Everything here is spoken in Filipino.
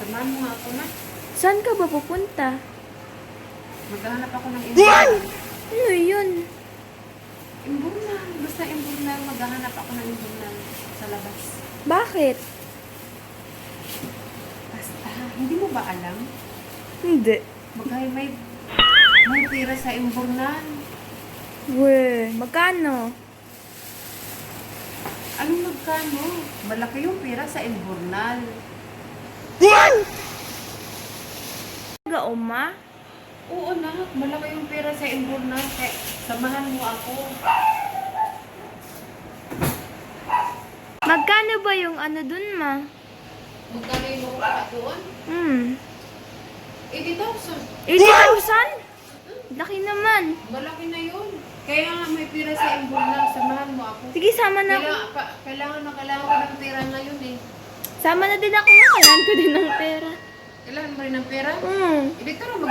Samahan mo nga ako na. Saan ka ba pupunta? Maghahanap ako ng imburnal. Ano yun? Imburnal. Basta imburnal. Maghahanap ako ng imburnal sa labas. Bakit? Basta, hindi mo ba alam? Hindi. Magkay may may tira sa imburnal. We, magkano? Anong magkano? Malaki yung pira sa imburnal. Uma? Oo na, malaki yung pera sa imburnal. Kaya samahan mo ako. Magkano ba yung ano dun, ma? Magkano yung makuha doon? Hmm. 80,000. 80,000? Laki naman. Malaki na yun. Kaya nga may pera sa imburnal. Samahan mo ako. Sige, sama na ako. Kailangan, pa, kailangan na kailangan ko ng pera ngayon eh. Sama na din ako. Kailangan ko din ng pera. Pera? Hmm. Hindi tara, maghanap